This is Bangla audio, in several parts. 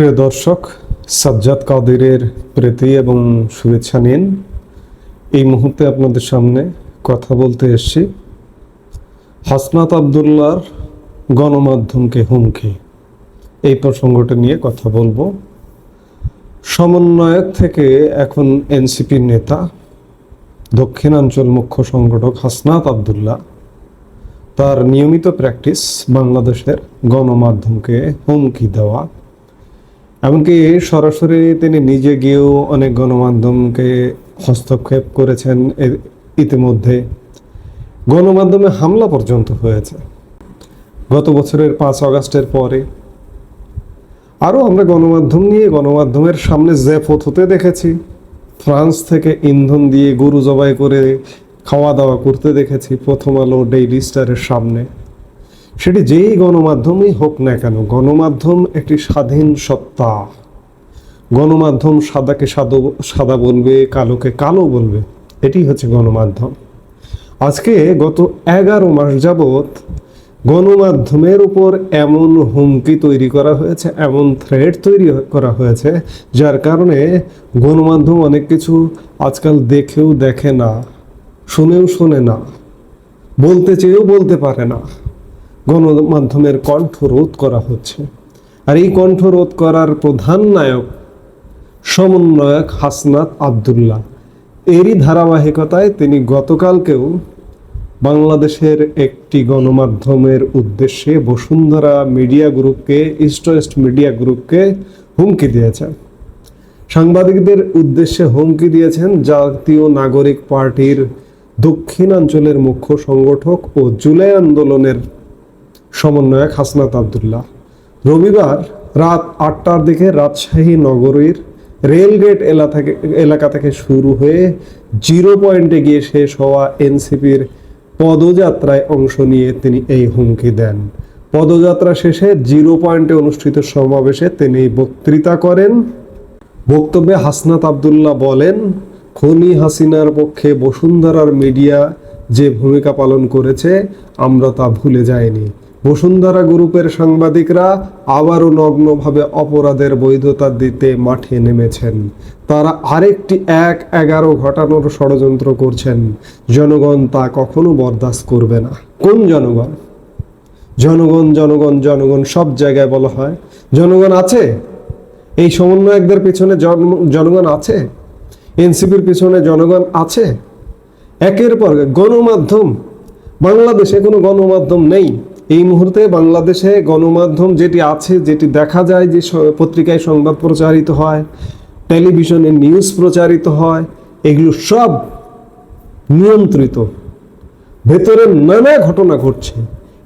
প্রিয় দর্শক, সাজ্জাদ কাদেরের প্রীতি এবং শুভেচ্ছা নিন। এই মুহূর্তে আপনাদের সামনে কথা বলতে এসেছি। হাসনাত আবদুল্লার গণমাধ্যমকে হুমকি। এই প্রসঙ্গটা নিয়ে কথা বলব। সমন্বয়ক থেকে এখন এনসিপির নেতা, দক্ষিণাঞ্চল মুখ্য সংগঠক হাসনাত আবদুল্লাহ, তার নিয়মিত প্র্যাকটিস বাংলাদেশের গণমাধ্যমকে হুমকি দেওয়া এমনকি সরাসরি তিনি নিজে গিয়েও অনেক গণমাধ্যমকে হস্তক্ষেপ করেছেন ইতিমধ্যে। গণমাধ্যমে হামলা পর্যন্ত হয়েছে। গত বছরের পাঁচ আগস্টের পরে। আরও আমরা গণমাধ্যম নিয়ে গণমাধ্যমের সামনে জ্যাফত হতে দেখেছি। ফ্রান্স থেকে ইন্ধন দিয়ে গরু জবাই করে খাওয়া দাওয়া করতে দেখেছি। প্রথম আলো ডেইলি স্টারের সামনে। সেটি যেই গণমাধ্যমই হোক না কেন, গণমাধ্যম একটি স্বাধীন সত্তা। গণমাধ্যম সাদাকে সাদো, সাদা বলবে, কালোকে কালো বলবে এটি হচ্ছে গণমাধ্যম। আজকে গত এগারো মাস যাবৎ গণমাধ্যমের উপর এমন হুমকি তৈরি করা হয়েছে, এমন থ্রেড তৈরি করা হয়েছে, যার কারণে গণমাধ্যম অনেক কিছু আজকাল দেখেও দেখে না, শুনেও শোনে না, বলতে চেয়েও বলতে পারে না। গণমাধ্যমের কণ্ঠ রোধ করা হচ্ছে। আর এই কণ্ঠ রোধ করার প্রধান নায়ক সমন্বয়ক হাসনাত আবদুল্লাহ। এরই ধারাবাহিকতায় তিনি গতকালকেও বাংলাদেশের একটি গণমাধ্যমের উদ্দেশ্যে বসুন্ধরা মিডিয়া গ্রুপকে, ইস্ট ওয়েস্ট মিডিয়া গ্রুপকে হুমকি দিয়েছেন। সাংবাদিকদের উদ্দেশ্যে হুমকি দিয়েছেন জাতীয় নাগরিক পার্টির দক্ষিণাঞ্চলের মুখ্য সংগঠক ও জুলাই আন্দোলনের সমন্বয়ক হাসনাত আবদুল্লাহ। রবিবার রাত আটটার দিকে রাজশাহী নগরীর রেলগেট এলাকা এলাকা থেকে শুরু হয়ে জিরো পয়েন্টে গিয়ে শেষ হওয়া এনসিপির পদযাত্রায় অংশ নিয়ে তিনি এই হুমকি দেন। পদযাত্রা শেষে জিরো পয়েন্টে অনুষ্ঠিত সমাবেশে তিনি বক্তৃতা করেন। বক্তব্যে হাসনাত আবদুল্লাহ বলেন, খনি হাসিনার পক্ষে বসুন্ধরার মিডিয়া যে ভূমিকা পালন করেছে, আমরা তা ভুলে যাইনি। বসুন্ধরা গ্রুপের সাংবাদিকরা আবারও নগ্নভাবে অপরাধের বৈধতা দিতে মাঠে নেমেছেন। তারা আরেকটি এক এগারো ঘটানোর ষড়যন্ত্র করছেন। জনগণ তা কখনো বরদাস্ত করবে না। কোন জনগণ? জনগণ জনগণ জনগণ সব জায়গায় বলা হয়। জনগণ আছে? এই সমন্বয়কদের পিছনে জন- জনগণ আছে? এনসিপির পিছনে জনগণ আছে? একের পর গণমাধ্যম? বাংলাদেশে কোনো গণমাধ্যম নেই। এই মুহূর্তে বাংলাদেশে গণমাধ্যম যেটি আছে, যেটি দেখা যায় যে পত্রিকায় সংবাদ প্রচারিত হয়, টেলিভিশনে নিউজ প্রচারিত হয়, এগুলো সব নিয়ন্ত্রিত। ভেতরে নানা ঘটনা ঘটছে।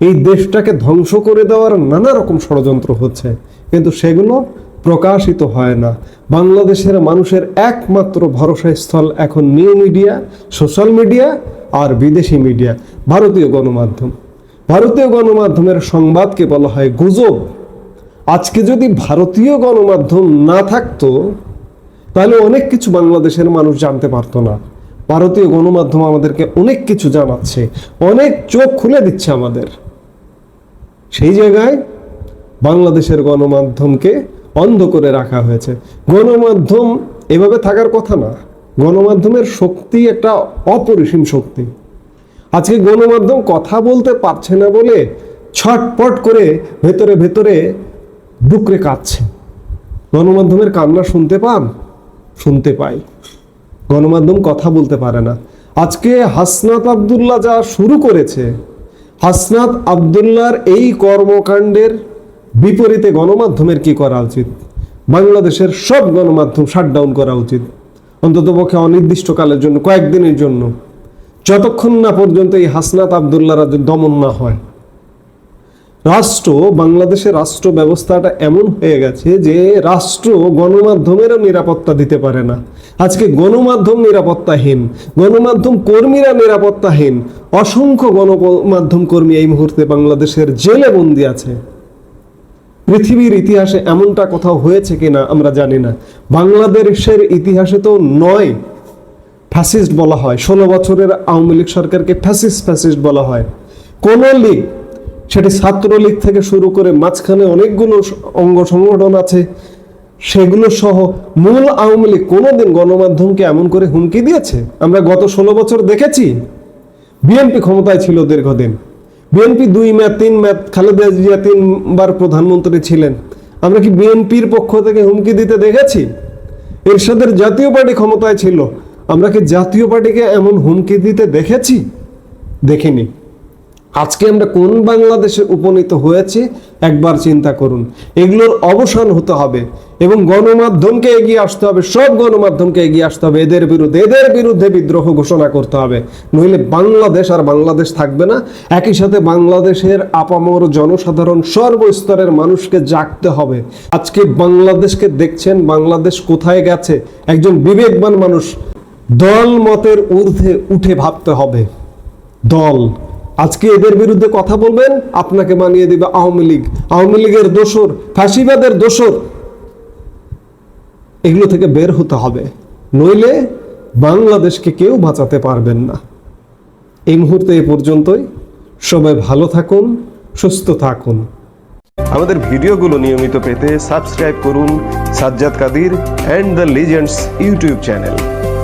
এই দেশটাকে ধ্বংস করে দেওয়ার নানা রকম ষড়যন্ত্র হচ্ছে। কিন্তু সেগুলো প্রকাশিত হয় না। বাংলাদেশের মানুষের একমাত্র ভরসা স্থল এখন নিউ মিডিয়া, সোশ্যাল মিডিয়া আর বিদেশি মিডিয়া, ভারতীয় গণমাধ্যম। ভারতীয় গণমাধ্যমের সংবাদকে বলা হয় গুজব। আজকে যদি ভারতীয় গণমাধ্যম না থাকতো, তাহলে অনেক কিছু বাংলাদেশের মানুষ জানতে পারতো না। ভারতীয় গণমাধ্যম আমাদেরকে অনেক কিছু জানাচ্ছে, অনেক চোখ খুলে দিচ্ছে আমাদের। সেই জায়গায় বাংলাদেশের গণমাধ্যমকে অন্ধ করে রাখা হয়েছে। গণমাধ্যম এভাবে থাকার কথা না। গণমাধ্যমের শক্তি একটা অপরিসীম শক্তি। আজকে গণমাধ্যম কথা বলতে পারছে না বলে ছটপট করে ভেতরে ভেতরে ডুকরে কাঁদছে। গণমাধ্যমের কান্না শুনতে পান? শুনতে পাই। গণমাধ্যম কথা বলতে পারে না। আজকে হাসনাত আবদুল্লাহ যা শুরু করেছে, হাসনাত আবদুল্লাহর এই কর্মকাণ্ডের বিপরীতে গণমাধ্যমের কি করা উচিত? বাংলাদেশের সব গণমাধ্যম শাটডাউন করা উচিত। অন্ততপক্ষে অনির্দিষ্টকালের জন্য, কয়েকদিনের জন্য। যতক্ষণ না পর্যন্ত এই হাসনাত আবদুল্লাহরা দমন না হয়। রাষ্ট্র বাংলাদেশের রাষ্ট্র ব্যবস্থাটা এমন হয়ে গেছে যে রাষ্ট্র গণমাধ্যমেরও নিরাপত্তা দিতে পারে না। আজকে গণমাধ্যম নিরাপত্তাহীন, গণমাধ্যম কর্মীরা নিরাপত্তাহীন, অসংখ্য গণমাধ্যম কর্মী এই মুহূর্তে বাংলাদেশের জেলে বন্দি আছে। পৃথিবীর ইতিহাসে এমনটা কোথাও হয়েছে কিনা আমরা জানি না। বাংলাদেশের ইতিহাসে তো নয় ফ্যাসিস্ট বলা হয়। ষোলো বছরের আওয়ামী লীগ সরকারকে ফ্যাসিস্ট ফ্যাসিস্ট বলা হয়। কোন লীগ? সেটি ছাত্রলীগ থেকে শুরু করে মাঝখানে অনেকগুলো অঙ্গ সংগঠন আছে। সেগুলো সহ মূল আওয়ামী লীগ কোনোদিন গণমাধ্যমকে এমন করে হুমকি দিয়েছে? আমরা গত ষোলো বছর দেখেছি। বিএনপি ক্ষমতায় ছিল দীর্ঘদিন। বিএনপি দুই ম্যাচ, তিন ম্যাচ, খালেদা জিয়া তিনবার প্রধানমন্ত্রী ছিলেন। আমরা কি বিএনপির পক্ষ থেকে হুমকি দিতে দেখেছি? এরশাদের জাতীয় পার্টি ক্ষমতায় ছিল। আমরা কি জাতীয় পার্টিকে এমন হুমকি দিতে দেখেছি? দেখিনি। আজকে আমরা কোন বাংলাদেশে উপনীত হয়েছি, একবার চিন্তা করুন। এগুলোর অবসান হতে হবে এবং গণমাধ্যমকে এগিয়ে আসতে হবে, সব গণমাধ্যমকে এগিয়ে আসতে হবে। এদের বিরুদ্ধে এদের বিরুদ্ধে বিদ্রোহ ঘোষণা করতে হবে। নইলে বাংলাদেশ আর বাংলাদেশ থাকবে না। একই সাথে বাংলাদেশের আপামর জনসাধারণ সর্বস্তরের মানুষকে জাগতে হবে। আজকে বাংলাদেশকে দেখছেন, বাংলাদেশ কোথায় গেছে? একজন বিবেকবান মানুষ দল মতের ঊর্ধ্বে উঠে ভাবতে হবে। দল, আজকে এদের বিরুদ্ধে কথা বলবেন, আপনাকে বানিয়ে দিবে আওয়ামী লীগ। আওয়ামী লীগের দোসর, ফ্যাসিবাদের দোসর, এগুলো থেকে বের হতে হবে। নইলে বাংলাদেশকে কেউ বাঁচাতে পারবেন না। এই মুহূর্তে এ পর্যন্তই। সবাই ভালো থাকুন, সুস্থ থাকুন। আমাদের ভিডিওগুলো নিয়মিত পেতে সাবস্ক্রাইব করুন Sajjad Kadir and the Legends YouTube channel.